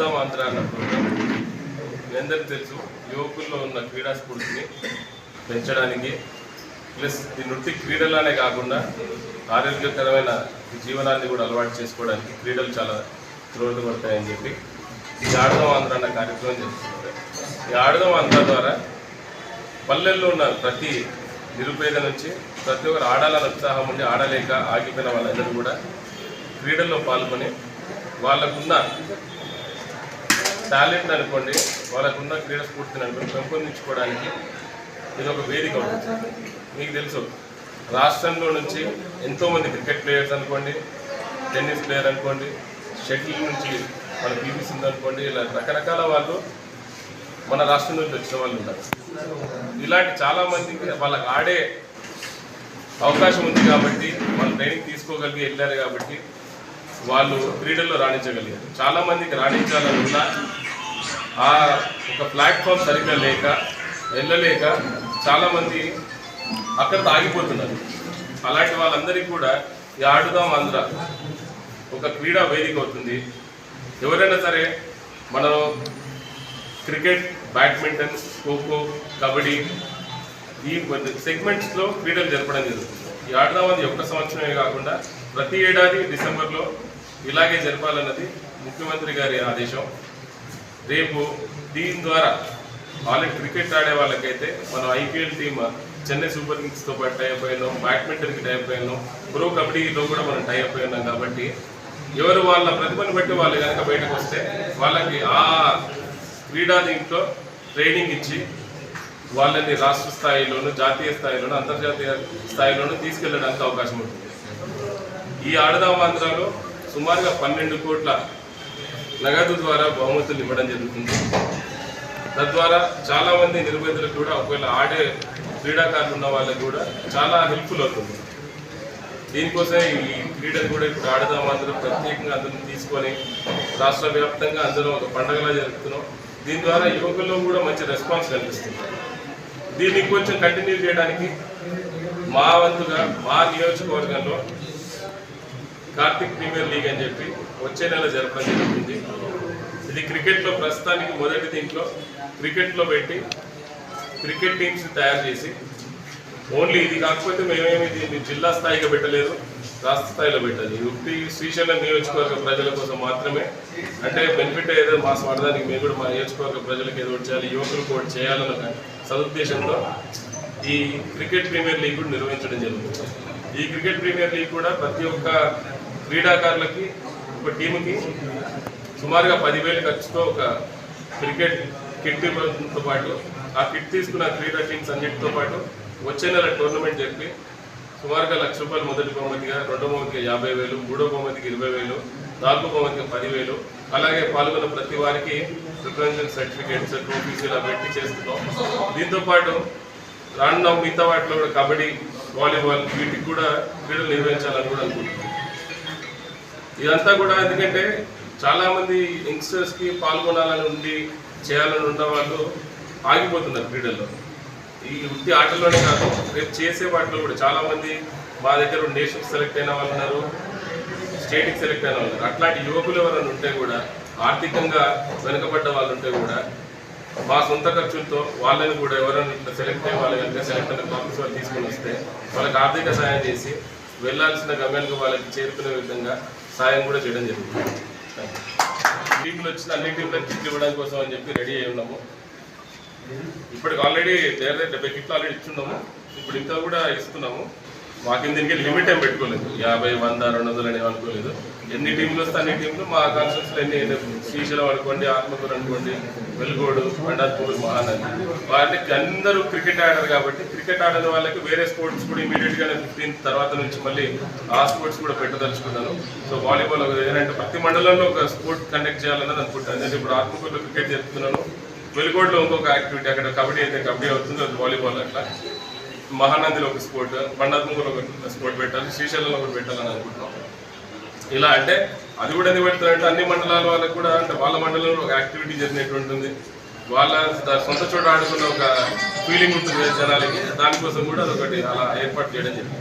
ఆడుదాం ఆంధ్ర అన్న ప్రోగ్రాం మీ అందరికీ తెలుసు యువకుల్లో ఉన్న క్రీడా స్ఫూర్తిని పెంచడానికి ప్లస్ ఈ నృత్య క్రీడలానే కాకుండా ఆరోగ్యకరమైన జీవనాన్ని కూడా అలవాటు చేసుకోవడానికి క్రీడలు చాలా దోహదపడతాయని చెప్పి ఈ ఆడుదాం ఆంధ్ర అన్న కార్యక్రమం చేస్తున్నారు ఈ ఆడుదాం ఆంధ్ర ద్వారా పల్లెల్లో ఉన్న ప్రతి నిరుపేద నుంచి ప్రతి ఒక్కరు ఆడాలని ఉత్సాహం ఉండి ఆడలేక ఆగిపోయిన వాళ్ళందరూ కూడా క్రీడల్లో పాల్గొని వాళ్ళకున్న టాలెంట్ అనుకోండి వాళ్ళకున్న క్రీడా స్ఫూర్తిని అనుకోండి పెంపొందించుకోవడానికి ఇది ఒక వేదిక ఉంటుంది. మీకు తెలుసు రాష్ట్రంలో నుంచి ఎంతోమంది క్రికెట్ ప్లేయర్స్ అనుకోండి టెన్నిస్ ప్లేయర్ అనుకోండి షటిల్ నుంచి మన పీవీ సింధు అనుకోండి ఇలా రకరకాల వాళ్ళు మన రాష్ట్రం నుంచి వచ్చిన వాళ్ళు ఉన్నారు ఇలాంటి చాలామందికి వాళ్ళకు వాళ్ళకి ఆడే అవకాశం ఉంది కాబట్టి వాళ్ళు ట్రైనింగ్ తీసుకోగలిగి వెళ్ళారు కాబట్టి వాళ్ళు క్రీడల్లో రాణించగలిగారు. చాలా మందికి రాణించాలని ఆ ఒక ప్లాట్ఫామ్ సరిగ్గా లేక వెళ్ళలేక చాలామంది అక్కడ ఆగిపోతున్నారు. అలాంటి వాళ్ళందరికీ కూడా ఈ ఆడుదాం ఆంధ్ర ఒక క్రీడా వేదిక అవుతుంది. ఎవరైనా సరే మనం క్రికెట్ బ్యాడ్మింటన్ ఖోఖో కబడ్డీ ఈ సెగ్మెంట్స్లో క్రీడలు జరపడం జరుగుతుంది. ఈ ఆడుదాం అది ఒక్క సంవత్సరమే కాకుండా ప్రతి ఏడాది డిసెంబర్లో ఇలాగే జరపాలన్నది ముఖ్యమంత్రి గారి ఆదేశం. రేపు దీని ద్వారా వాళ్ళకి క్రికెట్ ఆడే వాళ్ళకైతే మనం ఐపీఎల్ టీమ్ చెన్నై సూపర్ కింగ్స్తో పాటు టైప్ అయినాం బ్యాడ్మింటన్కి టైప్ అయినాం ప్రో కబడ్డీలో కూడా మనం టైప్ అయినాం కాబట్టి ఎవరు వాళ్ళ ప్రతిభను బట్టి వాళ్ళు కనుక బయటకు వస్తే వాళ్ళకి ఆ క్రీడా దీంట్లో ట్రైనింగ్ ఇచ్చి వాళ్ళని రాష్ట్ర స్థాయిలోను జాతీయ స్థాయిలోను అంతర్జాతీయ స్థాయిలోను తీసుకెళ్ళడానికి అవకాశం ఉంటుంది. ఈ ఆడదాం ఆంధ్రాలో సుమారుగా పన్నెండు కోట్ల నగదు ద్వారా బహుమతులు ఇవ్వడం జరుగుతుంది. తద్వారా చాలామంది నిర్వహితులకు కూడా ఒకవేళ ఆడే క్రీడాకారులు ఉన్న వాళ్ళకి కూడా చాలా హెల్ప్ఫుల్ అవుతుంది. దీనికోసం ఈ క్రీడలు కూడా ఇప్పుడు ఆడదాం అందరం ప్రత్యేకంగా అందరం తీసుకొని రాష్ట్ర వ్యాప్తంగా అందరం ఒక పండగలా జరుపుతున్నాం. దీని ద్వారా యువకుల్లో కూడా మంచి రెస్పాన్స్ కనిపిస్తుంది. దీన్ని కొంచెం కంటిన్యూ చేయడానికి మా వంతుగా మా నియోజకవర్గంలో కార్తిక్ ప్రీమియర్ లీగ్ అని చెప్పి వచ్చే నెల జరపడం జరుగుతుంది ఇది క్రికెట్లో ప్రస్తుతానికి మొదటి దీంట్లో క్రికెట్లో పెట్టి క్రికెట్ టీమ్స్ తయారు చేసి ఓన్లీ ఇది కాకపోతే మేమేమి దీన్ని జిల్లా స్థాయిగా పెట్టలేదు రాష్ట్ర స్థాయిలో పెట్టాలి ఉప్పి శ్రీశైలం నియోజకవర్గ ప్రజల కోసం మాత్రమే అంటే బెనిఫిట్ ఏదో మా స్వార్థానికి మేము కూడా మా నియోజకవర్గ ప్రజలకు ఏదో చేయాలి యువకులు కూడా చేయాలన్న ఒక సదుద్దేశంతో ఈ క్రికెట్ ప్రీమియర్ లీగ్ కూడా నిర్వహించడం జరుగుతుంది. ఈ క్రికెట్ ప్రీమియర్ లీగ్ కూడా ప్రతి ఒక్క క్రీడాకారులకి ఒక టీముకి సుమారుగా పదివేలు ఖర్చుతో ఒక క్రికెట్ కిట్ ఇవ్వడంతో పాటు ఆ కిట్ తీసుకున్న క్రీడా టీమ్స్ అన్నిటితో పాటు వచ్చే నెల టోర్నమెంట్ జరిపి సుమారుగా లక్ష రూపాయలు మొదటి బహుమతిగా రెండో బహుమతిగా యాభై వేలు మూడో బహుమతికి ఇరవై వేలు నాలుగో బహుమతికి పదివేలు. అలాగే పాల్గొన్న ప్రతి వారికి రిప్రజెంటేషన్ సర్టిఫికేట్స్ ట్రోఫీస్ ఇలా పెట్టి చేస్తున్నాం. దీంతో పాటు రానున్న మిగతా వాటిలో కూడా కబడ్డీ వాలీబాల్ వీటికి కూడా క్రీడలు నిర్వహించాలని కూడా అనుకుంటున్నాం. ఇదంతా కూడా ఎందుకంటే చాలామంది యంగ్స్టర్స్కి పాల్గొనాలని ఉండి చేయాలని ఉన్న వాళ్ళు ఆగిపోతున్నారు క్రీడల్లో. ఈ వృత్తి ఆటల్లోనే కాదు రేపు చేసే వాటిలో కూడా చాలామంది మా దగ్గర నేషనల్ సెలెక్ట్ అయిన వాళ్ళు ఉన్నారు స్టేట్కి సెలెక్ట్ అయిన వాళ్ళు ఉన్నారు. అట్లాంటి యువకులు ఎవరైనా ఉంటే కూడా ఆర్థికంగా వెనుకబడ్డ వాళ్ళు ఉంటే కూడా మా సొంత ఖర్చులతో వాళ్ళని కూడా ఎవరైనా ఇట్లా సెలెక్ట్ అయ్యే వాళ్ళు కనుక సెలెక్ట్ అయిన కాపీస్ వాళ్ళు తీసుకొని వస్తే వాళ్ళకి ఆర్థిక సహాయం చేసి వెళ్ళాల్సిన గమ్యానికి వాళ్ళకి చేరుకునే విధంగా సాయం కూడా చేయడం జరుగుతుంది టీంలు వచ్చిన అన్ని టీంలకు కిట్లు ఇవ్వడం కోసం అని చెప్పి రెడీ అయి ఉన్నాము. ఇప్పటికి ఆల్రెడీ దగ్గర దగ్గర డెబ్బై కిట్లు ఆల్రెడీ ఇచ్చున్నాము ఇప్పుడు ఇంకా కూడా ఇస్తున్నాము. మాకు దీనికి లిమిట్ ఏం పెట్టుకోలేదు. యాభై వంద రెండు వందలు అనేవి అనుకోలేదు. ఎన్ని టీంలు వస్తే అన్ని టీంలు? మా కాన్స్టిట్యూన్స్లో ఎన్ని శ్రీశైలం అనుకోండి ఆత్మకూరు అనుకోండి వెలుగోడు పండాపూర్ మహానది. వాళ్ళకి అందరూ క్రికెట్ ఆడారు కాబట్టి క్రికెట్ ఆడని వాళ్ళకి వేరే స్పోర్ట్స్ కూడా ఇమీడియట్గా ఫిఫ్టీన్త్ తర్వాత నుంచి మళ్ళీ ఆ స్పోర్ట్స్ కూడా పెట్టదలుచుకున్నాను. సో వాలీబాల్ ఒక ఏంటంటే ప్రతి మండలంలో ఒక స్పోర్ట్ కండక్ట్ చేయాలన్నది అనుకుంటాను. నేను ఇప్పుడు ఆత్మకూరులో క్రికెట్ చెప్తున్నాను వెలుగోడులో ఇంకొక యాక్టివిటీ అక్కడ కబడ్డీ అయితే కబడ్డీ అవుతుంది అది వాలీబాల్ అట్లా. మహానందిలో ఒక స్పోర్ట్ పండాత్మకూరులో ఒక స్పోర్ట్ పెట్టాలి శ్రీశైలంలో ఒకటి పెట్టాలని అనుకుంటున్నాం. ఇలా అంటే అది కూడా ఎందుకు పెడతారంటే అన్ని మండలాల వాళ్ళకి కూడా అంటే వాళ్ళ మండలంలో ఒక యాక్టివిటీ జరిగినట్టు ఉంటుంది. వాళ్ళ సొంత చోట ఆడుకున్న ఒక ఫీలింగ్ ఉంటుంది జనాలకి. దానికోసం కూడా అదొకటి అలా ఏర్పాటు చేయడం జరిగింది.